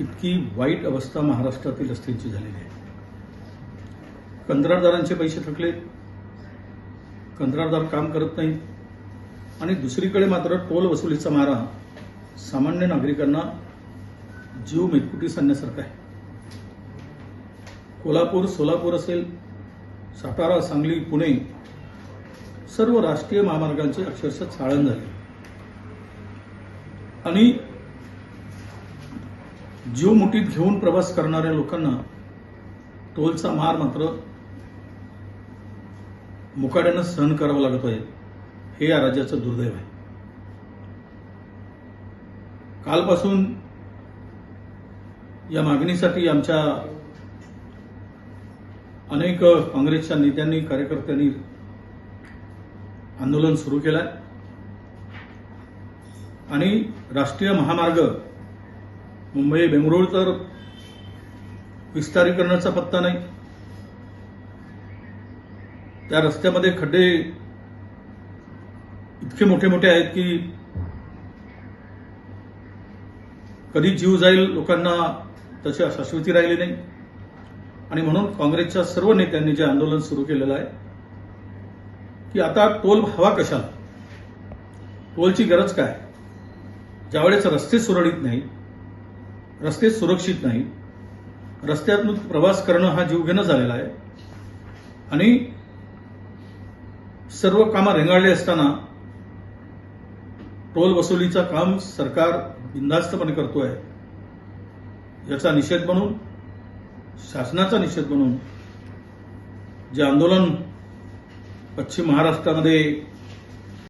इतकी वाईट अवस्था महाराष्ट्रातील रस्त्यांची झालेली आहे. कंत्राटदारांचे पैसे थकले. कंत्राटदार काम करत नाही. आणि दुसरीकडे मात्र टोल वसुलीचा मारा सामान्य नागरिकांना जीव मेटकुटीस आणण्यासारखा आहे. कोल्हापूर सोलापूर असेल सातारा सांगली पुणे सर्व राष्ट्रीय महामार्गांचे अक्षरशः चाळण झाले. आणि जीव मुठीत घेऊन प्रवास करणाऱ्या लोकांना टोलचा मार मात्र मुकाट्यानं सहन करावा लागत आहे. हे या राज्याचं दुर्दैव आहे. कालपासून या मागणीसाठी आमच्या अनेक काँग्रेसच्या नेत्यांनी कार्यकर्त्यांनी आंदोलन सुरू केलं आहे आणि राष्ट्रीय महामार्ग मुंबई बेंगळूर तर विस्तारीकरणाचा पत्ता नाही. त्या रस्त्यामध्ये खड्डे इतके मोठे मोठे आहेत की कधी जीव जाईल लोकांना तशी शाश्वती राहिली नाही. आणि म्हणून काँग्रेसच्या सर्व नेत्यांनी जे आंदोलन सुरू केलेलं आहे की आता टोल हवा कशाला? टोलची गरज काय? ज्यावेळेस रस्ते सुरळीत नाही रस्ते सुरक्षित नाही. रस्त्यातून प्रवास करणं हा जीवघेणं झालेला आहे. आणि सर्व कामं रेंगाळली असताना टोल वसुलीचं काम सरकार बिंदास्तपणे करतो आहे याचा निषेध म्हणून शासनाचा निषेध म्हणून जे आंदोलन पश्चिम महाराष्ट्रामध्ये